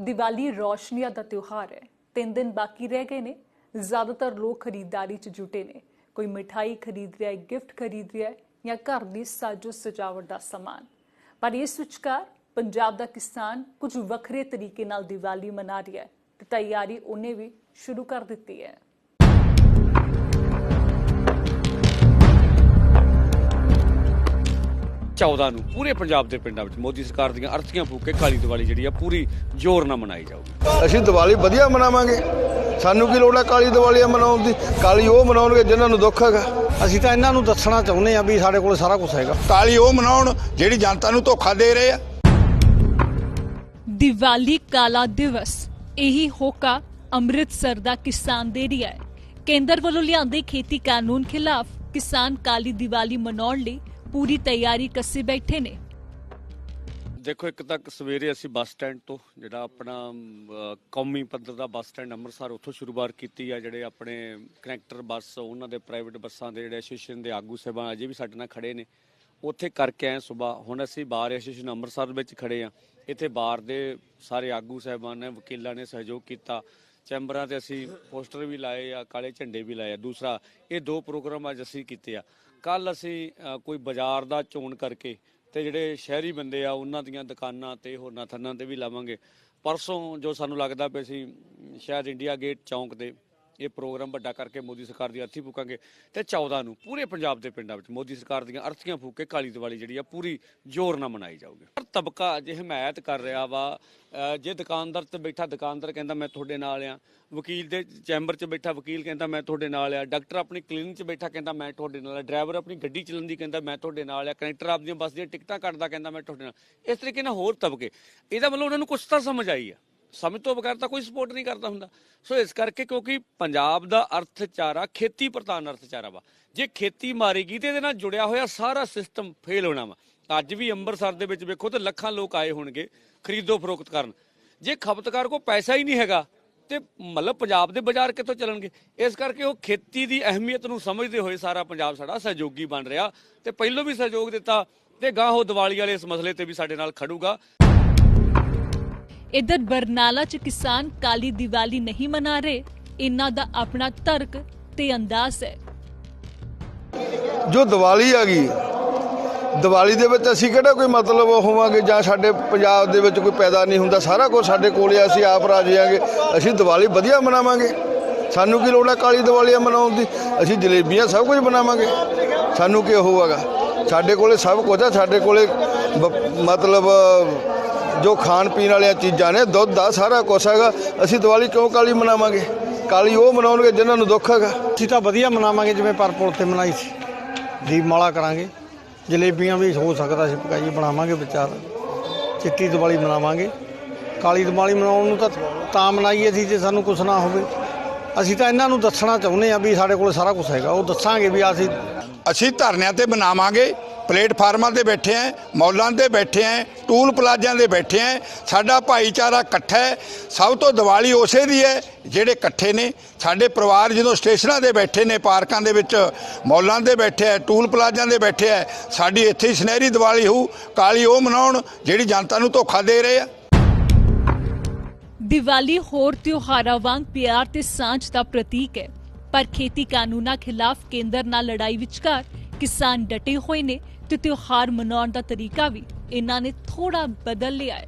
ਦੀਵਾਲੀ ਰੌਸ਼ਨੀਆਂ ਦਾ ਤਿਉਹਾਰ ਹੈ। ਤਿੰਨ ਦਿਨ ਬਾਕੀ ਰਹਿ ਗਏ ਨੇ। ਜ਼ਿਆਦਾਤਰ ਲੋਕ ਖਰੀਦਦਾਰੀ 'ਚ ਜੁਟੇ ਨੇ। ਕੋਈ ਮਿਠਾਈ ਖਰੀਦ ਰਿਹਾ ਹੈ, ਗਿਫਟ ਖਰੀਦ ਰਿਹਾ ਹੈ ਜਾਂ ਘਰ ਦੀ ਸਾਜੋ ਸਜਾਵਟ ਦਾ ਸਮਾਨ। ਪਰ ਇਸ ਵਿਚਕਾਰ ਪੰਜਾਬ ਦਾ ਕਿਸਾਨ ਕੁਝ ਵੱਖਰੇ ਤਰੀਕੇ ਨਾਲ ਦੀਵਾਲੀ ਮਨਾ ਰਿਹਾ ਹੈ ਤੇ ਤਿਆਰੀ ਉਹਨੇ ਵੀ ਸ਼ੁਰੂ ਕਰ ਦਿੱਤੀ ਹੈ। 14 ਨੂੰ ਪੂਰੇ ਪੰਜਾਬ ਦੇ ਪਿੰਡਾਂ ਵਿੱਚ ਮੋਦੀ ਸਰਕਾਰ ਦੀਆਂ ਅਰਥੀਆਂ ਫੂਕ ਕੇ ਕਾਲੀ ਦੀਵਾਲੀ ਜਿਹੜੀ ਆ ਪੂਰੀ ਜ਼ੋਰ ਨਾਲ ਮਨਾਈ ਜਾਊਗੀ। ਅਸੀਂ ਦੀਵਾਲੀ ਵਧੀਆ ਮਨਾਵਾਂਗੇ। ਸਾਨੂੰ ਕੀ ਲੋੜ ਹੈ ਕਾਲੀ ਦੀਵਾਲੀ ਮਨਾਉਣ ਦੀ? ਕਾਲੀ ਉਹ ਮਨਾਉਣਗੇ ਜਿਨ੍ਹਾਂ ਨੂੰ ਦੁੱਖ ਹੈਗਾ। ਅਸੀਂ ਤਾਂ ਇਹਨਾਂ ਨੂੰ ਦੱਸਣਾ ਚਾਹੁੰਦੇ ਆ ਵੀ ਸਾਡੇ ਕੋਲ ਸਾਰਾ ਕੁਝ ਹੈਗਾ। ਕਾਲੀ ਉਹ ਮਨਾਉਣ ਜਿਹੜੀ ਜਨਤਾ ਨੂੰ ਧੋਖਾ ਦੇ ਰਹੇ ਆ। ਦੀਵਾਲੀ ਕਾਲਾ ਦਿਵਸ ਇਹੀ ਹੋਕਾ ਅੰਮ੍ਰਿਤਸਰ ਦਾ ਕਿਸਾਨ ਦੇ ਰਿਹਾ ਹੈ। ਕੇਂਦਰ ਵੱਲੋਂ ਲਿਆਂਦੇ ਖੇਤੀ ਕਾਨੂੰਨ ਖਿਲਾਫ ਕਿਸਾਨ ਕਾਲੀ ਦੀਵਾਲੀ ਮਨਾਉਣ ਲਈ ਪੂਰੀ ਤਿਆਰੀ ਕੱਸੀ ਬੈਠੇ ਨੇ। ਦੇਖੋ ਇੱਕ ਤੱਕ ਸਵੇਰੇ ਅਸੀਂ ਬੱਸ ਸਟੈਂਡ ਤੋਂ ਜਿਹੜਾ ਆਪਣਾ ਅਮ, ਕੌਮੀ ਪੱਧਰ ਦਾ ਬੱਸ ਸਟੈਂਡ ਅੰਮ੍ਰਿਤਸਰ ਉੱਥੋਂ ਸ਼ੁਰੂਆਤ ਕੀਤੀ ਆ ਜਿਹੜੇ ਆਪਣੇ ਕਨੈਕਟਰ ਬੱਸ ਉਹਨਾਂ ਦੇ ਪ੍ਰਾਈਵੇਟ ਬੱਸਾਂ ਦੇ ਜਿਹੜੇ ਐਸੋਸੀਏਸ਼ਨ ਦੇ ਆਗੂ ਸਾਹਿਬਾਨ ਅਜੇ ਵੀ ਸਾਡੇ ਨਾਲ ਖੜੇ ਨੇ। ਉੱਥੇ ਕਰਕੇ ਆਏ ਸਵੇਰ ਹੁਣ ਅਸੀਂ ਬਾਰ ਐਸੋਸੀਏਸ਼ਨ ਅੰਮ੍ਰਿਤਸਰ ਵਿੱਚ ਖੜੇ ਆ। ਇੱਥੇ ਬਾਰ ਦੇ ਸਾਰੇ ਆਗੂ ਸਾਹਿਬਾਨ ਨੇ ਵਕੀਲਾਂ ਨੇ ਸਹਿਯੋਗ ਕੀਤਾ। ਚੈਂਬਰਾਂ ਤੇ ਅਸੀਂ ਪੋਸਟਰ ਵੀ ਲਾਏ ਆ ਕਾਲੇ ਝੰਡੇ ਵੀ ਲਾਏ ਆ। ਦੂਸਰਾ ਇਹ ਦੋ ਪ੍ਰੋਗਰਾਮ ਅੱਜ ਅਸੀਂ ਕੀਤੇ ਆ। ਕੱਲ ਅਸੀਂ ਕੋਈ ਬਾਜ਼ਾਰ ਦਾ ਚੋਣ ਕਰਕੇ ਤੇ ਜਿਹੜੇ ਸ਼ਹਿਰੀ ਬੰਦੇ ਆ, ਉਹਨਾਂ ਦੀਆਂ ਦੁਕਾਨਾਂ ਤੇ ਹੋਰਨਾਂ ਥੰਨਾਂ ਤੇ ਵੀ ਲਾਵਾਂਗੇ। ਪਰਸੋਂ ਜੋ ਸਾਨੂੰ ਲੱਗਦਾ ਪਿਆ ਸੀ, ਸ਼ਾਇਦ ਇੰਡੀਆ ਗੇਟ ਚੌਂਕ ਤੇ ਇਹ ਪ੍ਰੋਗਰਾਮ ਵੱਡਾ ਕਰਕੇ ਮੋਦੀ ਸਰਕਾਰ ਦੀ ਅਰਥੀ ਫੂਕਾਂਗੇ ਤੇ 14 ਨੂੰ ਪੂਰੇ ਪੰਜਾਬ ਦੇ ਪਿੰਡਾਂ ਵਿੱਚ ਮੋਦੀ ਸਰਕਾਰ ਦੀਆਂ ਅਰਥੀਆਂ ਫੂਕ ਕੇ ਕਾਲੀ ਦੀਵਾਲੀ ਜਿਹੜੀ ਆ ਪੂਰੀ ਜ਼ੋਰ ਨਾਲ ਮਨਾਈ ਜਾਊਗੀ। ਹਰ ਤਬਕਾ ਜੇ ਹਮਾਇਤ ਕਰ ਰਿਹਾ ਵਾ ਜੇ ਦੁਕਾਨਦਾਰ ਤੇ ਬੈਠਾ ਦੁਕਾਨਦਾਰ ਕਹਿੰਦਾ ਮੈਂ ਤੁਹਾਡੇ ਨਾਲ ਆ, ਵਕੀਲ ਦੇ ਚੈਂਬਰ 'ਚ ਬੈਠਾ ਵਕੀਲ ਕਹਿੰਦਾ ਮੈਂ ਤੁਹਾਡੇ ਨਾਲ ਆ, ਡਾਕਟਰ ਆਪਣੀ ਕਲੀਨਿਕ 'ਚ ਬੈਠਾ ਕਹਿੰਦਾ ਮੈਂ ਤੁਹਾਡੇ ਨਾਲ ਆ, ਡਰਾਈਵਰ ਆਪਣੀ ਗੱਡੀ ਚਲਾਉਂਦੀ ਕਹਿੰਦਾ ਮੈਂ ਤੁਹਾਡੇ ਨਾਲ ਆ, ਕਨੈਕਟਰ ਆਪਦੀਆਂ ਬੱਸ ਦੀਆਂ ਟਿਕਟਾਂ ਕੱਟਦਾ ਕਹਿੰਦਾ ਮੈਂ ਤੁਹਾਡੇ ਨਾਲ। ਇਸ ਤਰੀਕੇ ਨਾਲ ਹੋਰ ਤਬਕੇ, ਇਹਦਾ ਮਤਲਬ ਉਹਨਾਂ ਨੂੰ ਕੁਛ ਤਾਂ ਸਮਝ ਆਈ ਆ। ਸਮਝ ਤੋਂ ਬਗੈਰ ਤਾਂ ਕੋਈ ਸਪੋਰਟ ਨਹੀਂ ਕਰਦਾ ਹੁੰਦਾ। ਸੋ ਇਸ ਕਰਕੇ ਕਿਉਂਕਿ ਪੰਜਾਬ ਦਾ ਅਰਥਚਾਰਾ, ਖੇਤੀ ਪ੍ਰਧਾਨ ਅਰਥਚਾਰਾ ਵਾ। ਜੇ ਖੇਤੀ ਮਾਰੇਗੀ ਤੇ ਇਹਦੇ ਨਾਲ ਜੁੜਿਆ ਹੋਇਆ ਸਾਰਾ ਸਿਸਟਮ ਫੇਲ ਹੋਣਾ ਵਾ। ਅੱਜ ਵੀ ਅੰਮ੍ਰਿਤਸਰ ਦੇ ਵਿੱਚ ਵੇਖੋ ਤੇ ਲੱਖਾਂ ਲੋਕ ਆਏ ਹੋਣਗੇ ਖਰੀਦੋ ਫਰੋਖਤ ਕਰਨ। ਜੇ ਖਪਤਕਾਰ ਕੋ ਪੈਸਾ ਹੀ ਨਹੀਂ ਹੈਗਾ ਤੇ ਮਤਲਬ ਪੰਜਾਬ ਦੇ ਬਾਜ਼ਾਰ ਕਿੱਥੋਂ ਚੱਲਣਗੇ? ਇਸ ਕਰਕੇ ਉਹ ਖੇਤੀ ਦੀ ਅਹਿਮੀਅਤ ਨੂੰ ਸਮਝਦੇ ਹੋਏ ਸਾਰਾ ਪੰਜਾਬ ਸਾਡਾ ਸਹਿਯੋਗੀ ਬਣ ਰਿਹਾ। ਤੇ ਪਹਿਲੋਂ ਵੀ ਸਹਿਯੋਗ ਦਿੱਤਾ ਤੇ ਗਾਂ ਉਹ ਦੀਵਾਲੀ ਵਾਲੇ ਇਸ ਮਸਲੇ ਤੇ ਵੀ ਸਾਡੇ ਨਾਲ ਖੜੂਗਾ। ਇਧਰ ਬਰਨਾਲਾ 'ਚ ਕਿਸਾਨ ਕਾਲੀ ਦੀਵਾਲੀ ਨਹੀਂ ਮਨਾ ਰਹੇ ਇਹਨਾਂ ਦਾ ਆਪਣਾ ਤਰਕ ਤੇ ਅੰਦਾਜ਼ ਹੈ। ਜੋ ਦੀਵਾਲੀ ਆ ਗਈ ਦੀਵਾਲੀ ਦੇ ਵਿੱਚ ਅਸੀਂ ਕਿਹੜਾ ਕੋਈ ਮਤਲਬ ਹੋਵਾਂਗੇ ਜਾਂ ਸਾਡੇ ਪੰਜਾਬ ਦੇ ਵਿੱਚ ਕੋਈ ਪੈਦਾ ਨਹੀਂ ਹੁੰਦਾ ਸਾਰਾ ਕੁਝ ਸਾਡੇ ਕੋਲ ਆ, ਅਸੀਂ ਆਪ ਰਾਜ ਜਾਾਂਗੇ ਅਸੀਂ ਦੀਵਾਲੀ ਵਧੀਆ ਮਨਾਵਾਂਗੇ। ਸਾਨੂੰ ਕੀ ਲੋੜ ਹੈ ਕਾਲੀ ਦੀਵਾਲੀ ਮਨਾਉਣ ਦੀ? ਅਸੀਂ ਜਲੇਬੀਆਂ ਸਭ ਕੁਝ ਬਣਾਵਾਂਗੇ। ਸਾਨੂੰ ਕੀ ਉਹ ਸਾਡੇ ਕੋਲੇ ਸਭ ਕੁਝ ਆ ਸਾਡੇ ਕੋਲੇ ਮਤਲਬ ਜੋ ਖਾਣ ਪੀਣ ਵਾਲੀਆਂ ਚੀਜ਼ਾਂ ਨੇ ਦੁੱਧ ਦਾ ਸਾਰਾ ਕੁਝ ਹੈਗਾ। ਅਸੀਂ ਦੀਵਾਲੀ ਕਿਉਂ ਕਾਲੀ ਮਨਾਵਾਂਗੇ? ਕਾਲੀ ਉਹ ਮਨਾਉਣਗੇ ਜਿਨ੍ਹਾਂ ਨੂੰ ਦੁੱਖ ਹੈਗਾ। ਅਸੀਂ ਤਾਂ ਵਧੀਆ ਮਨਾਵਾਂਗੇ ਜਿਵੇਂ ਪਰਪੁਰ ਤੇ ਮਨਾਈ ਸੀ। ਦੀਪਮਾਲਾ ਕਰਾਂਗੇ। ਜਲੇਬੀਆਂ ਵੀ ਹੋ ਸਕਦਾ ਸੀ ਪਕਾਈਏ ਬਣਾਵਾਂਗੇ ਵਿਚਾਰ। ਚਿੱਟੀ ਦੀਵਾਲੀ ਮਨਾਵਾਂਗੇ। ਕਾਲੀ ਦੀਵਾਲੀ ਮਨਾਉਣ ਨੂੰ ਤਾਂ ਤਾਂ ਮਨਾਈਏ ਸੀ ਜੇ ਸਾਨੂੰ ਕੁਝ ਨਾ ਹੋਵੇ। ਅਸੀਂ ਤਾਂ ਇਹਨਾਂ ਨੂੰ ਦੱਸਣਾ ਚਾਹੁੰਦੇ ਆ ਵੀ ਸਾਡੇ ਕੋਲ ਸਾਰਾ ਕੁਝ ਹੈਗਾ। ਉਹ ਦੱਸਾਂਗੇ ਵੀ ਅਸੀਂ ਅਸੀਂ ਧਰਨਿਆਂ ਤੇ ਬਣਾਵਾਂਗੇ ਪਲੇਟਫਾਰਮਾਂ ਤੇ ਬੈਠੇ ਆਂ ਮੌਲਾਂ ਤੇ ਬੈਠੇ ਆਂ ਟੂਲ ਪਲਾਜ਼ਿਆਂ ਦੇ ਬੈਠੇ ਆਂ ਸਾਡਾ ਭਾਈਚਾਰਾ ਇਕੱਠਾ ਹੈ ਸਭ ਤੋਂ ਦੀਵਾਲੀ ਉਸੇ ਦੀ ਹੈ ਜਿਹੜੇ ਇਕੱਠੇ ਨੇ। ਸਾਡੇ ਪਰਿਵਾਰ ਜਦੋਂ ਸਟੇਸ਼ਨਾਂ ਤੇ ਬੈਠੇ ਨੇ, ਪਾਰਕਾਂ ਦੇ ਵਿੱਚ, ਮੌਲਾਂ ਤੇ ਬੈਠੇ ਆ ਟੂਲ ਪਲਾਜ਼ਿਆਂ ਤੇ ਬੈਠੇ ਆ ਸਾਡੀ ਇੱਥੇ ਹੀ ਸੁਨਹਿਰੀ ਦੀਵਾਲੀ ਹੋਊ, ਕਾਲੀ ਉਹ ਮਨਾਉਣ, ਜਿਹੜੀ ਜਨਤਾ ਨੂੰ ਧੋਖਾ ਦੇ ਰਹੇ ਆ। ਦੀਵਾਲੀ ਹੋਰ ਤਿਉਹਾਰਾਂ ਵਾਂਗ ਪਿਆਰ ਤੇ ਸਾਂਝ ਦਾ ਪ੍ਰਤੀਕ ਹੈ ਪਰ ਖੇਤੀ ਕਾਨੂੰਨਾਂ ਖਿਲਾਫ ਕੇਂਦਰ ਨਾਲ ਲੜਾਈ ਵਿਚਕਾਰ ਕਿਸਾਨ ਡਟੇ ਹੋਏ ਨੇ ਤੇ ਤਿਉਹਾਰ ਮਨਾਉਣ ਦਾ ਤਰੀਕਾ ਵੀ ਇਹਨਾਂ ਨੇ ਥੋੜਾ ਬਦਲ ਲਿਆ ਹੈ।